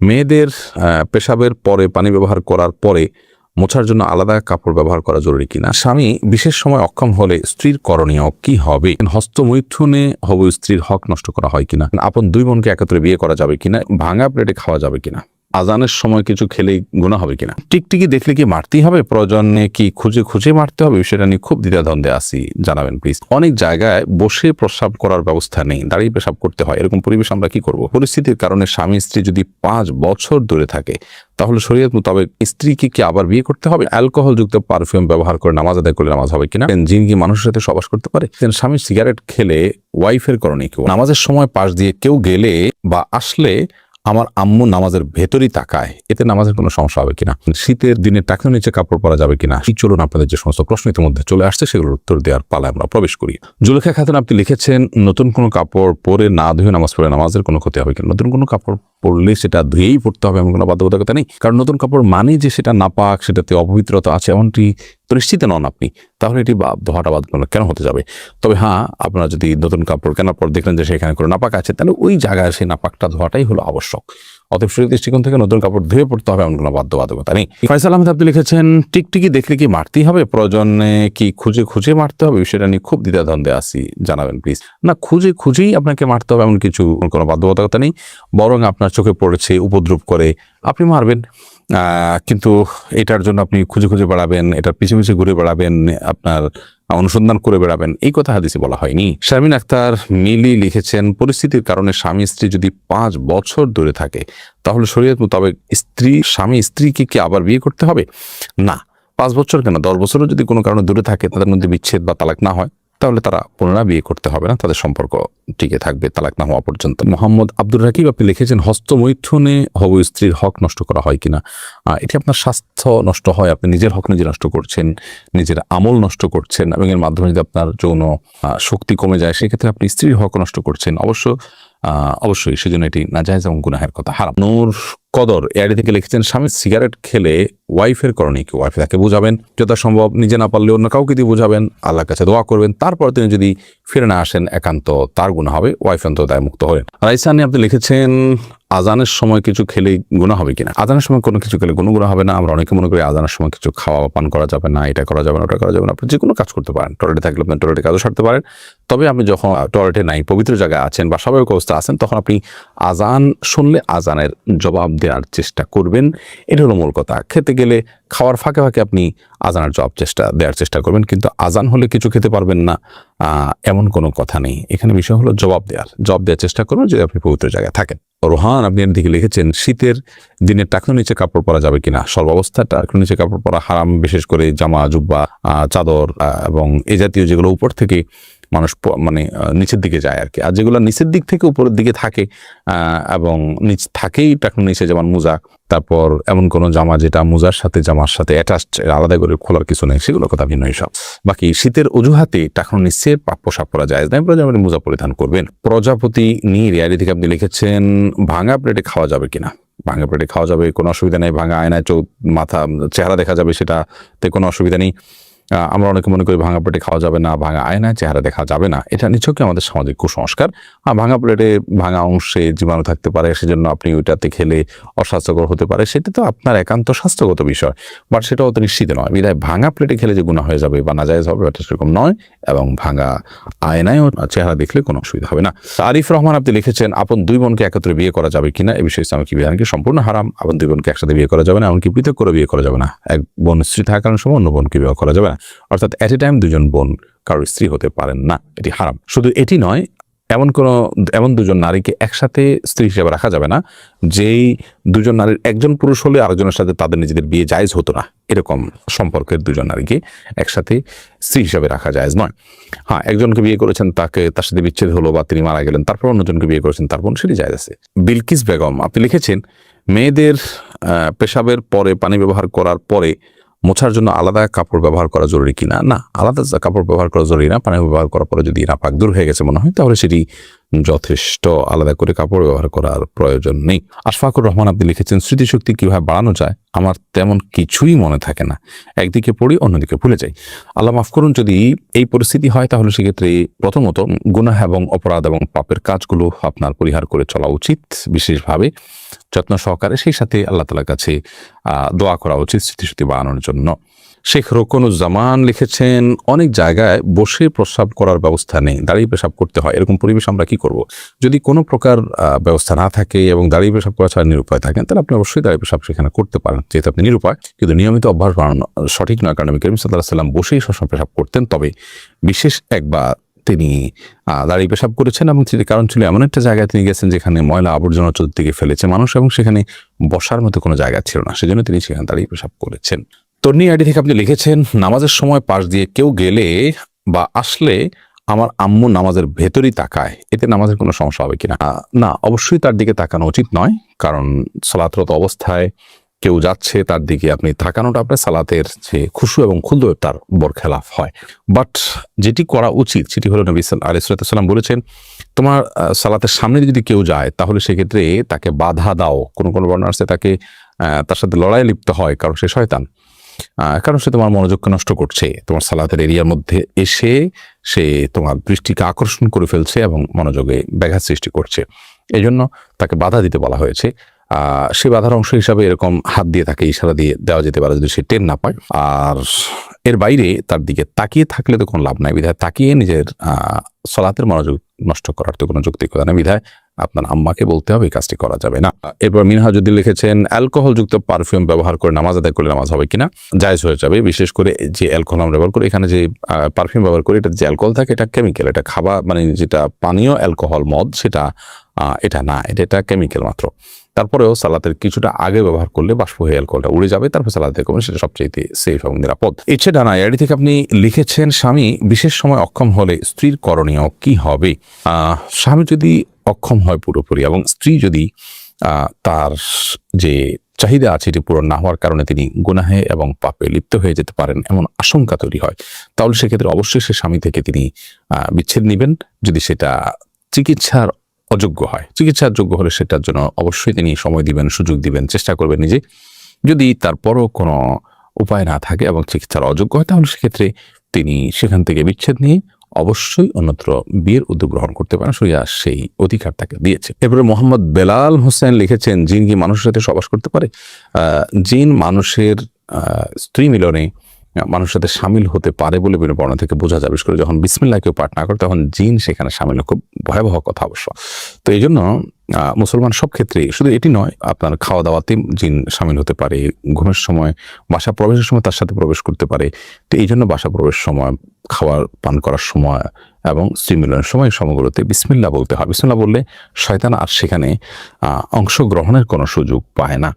মেয়েদের পেশাবের পরে, পানি ব্যবহার করার পরে মোছার জন্য আলাদা কাপড় ব্যবহার করা জরুরি কিনা? স্বামী বিশেষ সময় অক্ষম হলে স্ত্রীর করণীয় কি হবে? হস্তমৈথুনে হব স্ত্রীর হক নষ্ট করা হয় কিনা? আপন দুই বোনকে একত্রে বিয়ে করা যাবে কিনা? ভাঙা প্লেটে খাওয়া যাবে কিনা? আজানের সময় কিছু খেলেই গুণা হবে কিনা? টিকটিকি দেখলে কি মারতেই হবে? প্রয়োজনে কি খুঁজে খুঁজে মারতে হবে? বিষয়টা নিয়ে খুব দ্বিধাদ্বন্দ্বে আসি জানাবেন প্লিজ অনেক জায়গায় বসে প্রস্রাব করার ব্যবস্থা নেই। দাঁড়িয়ে পেশাব করতে হয়। এরকম পরিবেশ আমরা কি করব? পরিস্থিতির কারণে স্বামী স্ত্রী যদি পাঁচ বছর দূরে থাকে, তাহলে শরীয়ত মোতাবেক স্ত্রীকে কি আবার বিয়ে করতে হবে? অ্যালকোহল যুক্ত পারফিউম ব্যবহার করে নামাজ আদায় করলে নামাজ হবে কিনা? জিন কি মানুষের সাথে সবাস করতে পারে? স্বামী সিগারেট খেলে ওয়াইফের করণে কেউ নামাজের সময় পাশ দিয়ে কেউ গেলে বা আসলে আমার আম্মু নামাজের ভেতরই তাকায়। এতে নামাজের কোনো সমস্যা হবে কিনা? শীতের দিনে টাকা নিচে কাপড় পরা যাবে কিনা? চলুন আপনাদের যে সমস্ত প্রশ্ন ইতিমধ্যে চলে আসছে, সেগুলোর উত্তর দেওয়ার পালায় আমরা প্রবেশ করি। জুলেখা খাতুন, আপনি লিখেছেন, নতুন কোনো কাপড় পরে না ধুয়ে নামাজ পড়ে নামাজের কোনো ক্ষতি হবে কিনা? নতুন কোনো কাপড় পরলে সেটা ধুয়েই পড়তে হবে এমন কোনো বাধ্যবাধকতা নেই। কারণ নতুন কাপড় মানে যে সেটা নাপাক, সেটাতে অপবিত্রতা আছে এমনটি তো নিশ্চিত নন আপনি। তাহলে এটি ধোয়াটা বাদ কেন হতে যাবে? তবে হ্যাঁ আপনারা যদি নতুন কাপড় কেনার পর দেখলেন যে সেখানে কোনো নাপাক আছে, তাহলে ওই জায়গায় সেই নাপাকটা ধোয়াটাই হলো আবশ্যক। অতএব শরীর দৃষ্টিকোণ থেকে নতুন কাপড় ধুয়ে পড়তে হবে এমন কোনো বাধ্যবাধকতা নেই। ফয়সাল আহমেদ, আপনি লিখেছেন, টিকটিকি দেখলে কি মারতেই হবে? প্রয়োজনে কি খুঁজে খুঁজে মারতে হবে? বিষয়টা নিয়ে খুব দ্বিধাদ্বন্দ্বে আসি জানাবেন প্লিজ না, খুঁজে খুঁজেই আপনাকে মারতে হবে, এমন কিছু কোনো বাধ্যবাধকতা নেই। বরং আপনার চোখে পড়েছে, উপদ্রব করে আপনি মারবেন। কিন্তু এটার জন্য আপনি খুঁজে খুঁজে বেড়াবেন, এটার পিছু পিছু ঘুরে বেড়াবেন, আপনার অনুসন্ধান করে বেড়াবেন। এই কথা হাদিসে বলা হয়নি। শারমিন আক্তার মিলি লিখেছেন, পরিস্থিতির কারণে স্বামী স্ত্রী যদি পাঁচ বছর দূরে থাকে, তাহলে শরীয়ত মোতাবেক স্ত্রী, স্বামী স্ত্রীকে কি আবার বিয়ে করতে হবে? না। পাঁচ বছর কেন? দশ বছরও যদি কোনো কারণে দূরে থাকে, তাদের মধ্যে বিচ্ছেদ বা তালাক না হয়। তাহলে তারা পুনরায় বিয়ে করতে হবে না, তাদের সম্পর্ক টিকে থাকবে, তালাক না হওয়া পর্যন্ত। মোহাম্মদ আব্দুর রাকিব, আপনি লিখেছেন, হস্তমৈথুনে হব স্ত্রীর হক নষ্ট করা হয় কিনা? এটি আপনার স্বাস্থ্য নষ্ট হয়, আপনি নিজের হক নিজে নষ্ট করছেন, নিজের আমল নষ্ট করছেন, এবং এর মাধ্যমে যদি আপনার যৌন শক্তি কমে যায়, সেক্ষেত্রে আপনি স্ত্রীর হক নষ্ট করছেন। অবশ্য অবশ্যই, সেজন্য এটি না নাজায়জ এবং গুনাহের কথা, হারাম। নূর কদর এআইডি থেকে লিখেছেন, স্বামী সিগারেট খেলে ওয়াইফের করণে কি? ওয়াইফ তাকে বোঝাবেন, যথাসম্ভব নিজে না পারলে অন্য কাউকে দিয়ে বোঝাবেন, আল্লাহর কাছে দোয়া করবেন, তারপর তিনি যদি ফিরে না আসেন, একান্ত তার গুণ হবে, ওয়াইফ অন্ত দায় মুক্ত হলেন। রাইসানি আপনি লিখেছেন আজানের সময় কিছু খেলে গুণা হবে কিনা? আজানের সময় কোনো কিছু খেলে কোনো গুণা হবে না। আমরা অনেকে মনে করি আজানের সময় কিছু খাওয়া পান করা যাবে না, এটা করা যাবে না, ওটা করা যাবে না। আপনি যে কোনো কাজ করতে পারেন। টয়লেটে থাকলে আপনি টয়লেটে কাজও সারতে পারেন। তবে আপনি যখন টয়লেটে নাই, পবিত্র জায়গায় আছেন বা স্বাভাবিক অবস্থা আছেন, তখন আপনি আজান শুনলে আজানের জবাব দেওয়ার চেষ্টা করবেন। এটা হলো মূল কথা। খেতে গেলে খাওয়ার ফাঁকে ফাঁকে আপনি আজানের জবাব চেষ্টা, দেওয়ার চেষ্টা করবেন। কিন্তু আজান হলে কিছু খেতে পারবেন না এমন কোনো কথা নেই। এখানে বিষয় হলো জবাব দেওয়ার। জবাব দেওয়ার চেষ্টা করবেন যদি আপনি পবিত্র জায়গায় থাকেন। রোহান, আপনি এর দিকে লিখেছেন, শীতের দিনে টাকনো নিচে কাপড় পরা যাবে কিনা? সর্বাবস্থা, টাকনো নিচে কাপড় পরা হারাম, বিশেষ করে জামা, জুব্বা চাদর এবং এ জাতীয় যেগুলো উপর থেকে মানুষ মানে নিচের দিকে যায় আর কি আর যেগুলো নিচের দিক থেকে উপরের দিকে থাকে এবং নিচ থাকেই টাকনো নিচে যেমন মোজা, তারপর এমন কোনো জামা যেটা মোজার সাথে, জামার সাথে অ্যাটাচড আলাদা করে খোলার কিছু নেই সেগুলো কথা ভিন্ন সব বাকি শীতের অজুহাতে টাকনো নিচে পা- পোশাক পরা যায়। না প্রজাপতি মোজা পরিধান করবেন। প্রজাপতি নিয়ে রিয়ারি থেকে আপনি লিখেছেন, ভাঙা প্লেটে খাওয়া যাবে কিনা? ভাঙা প্লেটে খাওয়া যাবে, কোনো অসুবিধা নেই, ভাঙা আয়নায় চৌ মাথা, চেহারা দেখা যাবে সেটাতে কোনো অসুবিধা নেই। আমরা অনেকে মনে করি ভাঙা প্লেটে খাওয়া যাবে না, ভাঙা আয়নায় চেহারা দেখা যাবে না। এটা নিছকই আমাদের সামাজিক কুসংস্কার। আর ভাঙা প্লেটে ভাঙা অংশে জীবাণু থাকতে পারে, সেজন্য আপনি ওইটাতে খেলে অস্বাস্থ্যকর হতে পারে। সেটা তো আপনার একান্ত স্বাস্থ্যগত বিষয়, বাট সেটা অত নিশ্চিত নয়। বিধায় ভাঙা প্লেটে খেলে যে গুণা হয়ে যাবে বা নাজায়জ হবে এটা সেরকম নয় এবং ভাঙা আয়নায়ও চেহারা দেখলে কোনো অসুবিধা হবে না। আরিফ রহমান আপনি লিখেছেন, আপন দুই বোনকে একত্রে বিয়ে করা যাবে কিনা? এ বিষয়ে ইসলামিক বিধানকে সম্পূর্ণ হারাম। আপন দুই বোনকে একসাথে বিয়ে করা যাবে না, এমনকি পৃথক করে বিয়ে করা যাবে না। এক বোন স্ত্রী থাকার সময় অন্য বোনকে বিয়ে করা যাবে না। অর্থাৎ এট এ টাইম দুজন বোন কারোর স্ত্রী হতে পারেন না, এটি হারাম। শুধু এটি নয়, এমন কোনো, এমন দুজন নারীকে একসাথে স্ত্রী হিসেবে রাখা যাবে না, যেই দুজন নারীর একজন পুরুষ হলে আরেকজনের সাথে তাদের নিজেদের বিয়ে জায়েজ হতো না। এরকম সম্পর্কের দুজন নারীকে একসাথে স্ত্রী হিসাবে রাখা জায়েজ নয়। হ্যাঁ একজনকে বিয়ে করেছেন, তাকে, তার সাথে বিচ্ছেদ হলো বা তিনি মারা গেলেন, তারপর অন্যজনকে বিয়ে করেছেন তারপর সেটি জায়েজ আছে। বিলকিস বেগম, আপনি লিখেছেন, মেয়েদের পেশাবের পরে পানি ব্যবহার করার পরে মোছার জন্য আলাদা কাপড় ব্যবহার করা জরুরি কিনা না? আলাদা কাপড় ব্যবহার করা জরুরি না পানি ব্যবহার করার পরে যদি নাপাক দূর হয়ে গেছে মনে হয়, তাহলে সেটি যথেষ্ট আলাদা করে কাপড় ব্যবহার করার প্রয়োজন নেই। আশফাকুর রহমান আপনি লিখেছেন, স্মৃতিশক্তি কীভাবে বাড়ানো যায় আমার তেমন কিছুই মনে থাকে না। একদিকে পড়ি, অন্যদিকে ভুলে যাই। আল্লাহ মাফ করুন, যদি এই পরিস্থিতি হয়, তাহলে সেক্ষেত্রে প্রথমত গুনাহ এবং অপরাধ এবং পাপের কাজগুলো আপনার পরিহার করে চলা উচিত বিশেষভাবে। যত্ন সহকারে সেই সাথে আল্লাহ তালার কাছে দোয়া করা উচিত স্মৃতিশ্রুতি বানানোর জন্য। শেখ রোকনুজ্জামান লিখেছেন, অনেক জায়গায় বসে প্রস্রাব করার ব্যবস্থা নেই, দাঁড়িয়ে পেশাব করতে হয়। এরকম পরিবেশ আমরা কি করব? যদি কোনো প্রকার ব্যবস্থা না থাকে এবং দাঁড়িয়ে পেশাব করা ছাড়া নিরুপায় থাকেন, তাহলে আপনি অবশ্যই দাঁড়িয়ে পেশাব সেখানে করতে পারেন, যেহেতু আপনি নিরুপায়। কিন্তু নিয়মিত অভ্যাস বাড়ানো সঠিক নয়, কারণ করিম সাল্লাহ সাল্লাম বসেই সবসময় পেশাব করতেন। তবে বিশেষ একবার তিনি দাঁড়িয়ে পেশাব করেছেন এবং কারণ ছিল এমন একটা জায়গায় তিনি গেছেন যেখানে ময়লা আবর্জনা চতুর্দিকে ফেলেছে মানুষ এবং সেখানে বসার মতো কোনো জায়গা ছিল না। সেজন্য তিনি সেখানে দাঁড়িয়ে পেশাব করেছেন। তর্নি আইডি থেকে আপনি লিখেছেন, নামাজের সময় পাশ দিয়ে কেউ গেলে বা আসলে আমার আম্মু নামাজের ভেতরই তাকায়। এতে নামাজের কোনো সমস্যা হবে কিনা? না, অবশ্যই তার দিকে তাকানো উচিত নয়, কারণ সালাতরত অবস্থায় কেউ যাচ্ছে, তার দিকে আপনি তাকানোটা আপনার সালাতের যে খুশু এবং খুলদ তার বরখেলাফ হয়। বাট যেটি করা উচিত, সেটি হলো নবী আলিসাল্লাম বলেছেন, তোমার সালাতের সামনে যদি কেউ যায়, তাহলে সেক্ষেত্রে তাকে বাধা দাও। কোনো কোনো বর্ণনা আছে তাকে তার সাথে লড়াই লিপ্ত হয়, কারণ সে শয়তান। কারণ সে তোমার মনোযোগকে নষ্ট করছে, তোমার সালাতের এরিয়ার মধ্যে এসে সে তোমার দৃষ্টিকে আকর্ষণ করে ফেলছে এবং মনোযোগে ব্যাঘাত সৃষ্টি করছে। এই জন্য তাকে বাধা দিতে বলা হয়েছে। সে বাধার অংশ হিসাবে এরকম হাত দিয়ে তাকে ইশারা দিয়ে দেওয়া যেতে পারে যদি সে টেন না পায়। আর এর বাইরে তার দিকে তাকিয়ে থাকলে তো কোনো লাভ নাই। বিধায় তাকিয়ে নিজের সলাতের মনোযোগ নষ্ট করার তো কোনো যৌক্তিকতা নেই বিধায় আপনার আম্মাকে বলতে হবে, এই কাজটি করা যাবে না। এরপর মিনহাজুদ্দিন লিখেছেন, অ্যালকোহলযুক্ত পারফিউম ব্যবহার করে নামাজ আদায় করলে নামাজ হবে কিনা? জায়জ হয়ে যাবে। বিশেষ করে যে অ্যালকোহল আমরা ব্যবহার করি, এখানে যে পারফিউম ব্যবহার করি, এটা যে অ্যালকোহল থাকে, এটা কেমিক্যাল। এটা খাবার মানে যেটা পানীয় অ্যালকোহল, মদ, সেটা এটা না, এটা এটা কেমিক্যাল মাত্র। তারপরেও সালাতের কিছুটা আগে ব্যবহার করলে বাষ্প হয়ে অ্যালকোহলটা উড়ে যাবে, তারপর সালাতে করবেন, সেটা সবচেয়ে সেফ এবং নিরাপদ। ইচ্ছে ডানা এআইডি থেকে আপনি লিখেছেন, স্বামী, বিশেষ সময় অক্ষম হলে স্ত্রীর করণীয় কি হবে? স্বামী যদি অক্ষম হয় পুরোপুরি এবং স্ত্রী যদি তার যে চাহিদা আছে এটি পূরণ না হওয়ার কারণে তিনি গুনাহে এবং পাপে লিপ্ত হয়ে যেতে পারেন এমন আশঙ্কা তৈরি হয়, তাহলে সেক্ষেত্রে অবশ্যই সে স্বামী থেকে তিনি বিচ্ছেদ নেবেন। যদি সেটা চিকিৎসার অযোগ্য হয়। চিকিৎসার যোগ্য হলে সেটার জন্য অবশ্যই তিনি সময় দিবেন, সুযোগ দিবেন, চেষ্টা করবেন নিজে। যদি তারপরও কোনো উপায় না থাকে এবং চিকিৎসার অযোগ্য হয়, তাহলে সেক্ষেত্রে তিনি সেখান থেকে বিচ্ছেদ নিয়ে অবশ্যই অন্যত্র বিয়ের উদ্যোগ গ্রহণ করতে পারেন। সরিয়া সেই অধিকার তাকে দিয়েছে। এরপরে মোহাম্মদ বেলাল হোসেন লিখেছেন, জিন কি মানুষের সাথে সবাস করতে পারে? জিন মানুষের স্ত্রী মিলনে মানুষের সাথে সামিল হতে পারে বলে বিভিন্ন বর্ণনা থেকে বোঝা যায়। বিশেষ করে যখন বিসমিল্লাহ কেউ পাঠ না করে, তখন জিন সেখানে সামিল। খুব ভয়াবহ কথা অবশ্য। তো এই জন্য মুসলমান সব ক্ষেত্রে শুধু এটি নয়, আপনার খাওয়া দাওয়াতে জিন সামিল হতে পারে, ঘুমের সময় বাসা প্রবেশের সময় তার সাথে প্রবেশ করতে পারে। তো এই জন্য বাসা প্রবেশ সময়, খাওয়ার, পান করার সময় এবং স্ত্রী মিলনের সময় এই সময়গুলোতে বিসমিল্লা বলতে হয়। বিসমিল্লা বললে শয়তান আর সেখানে অংশগ্রহণের কোনো সুযোগ পায় না।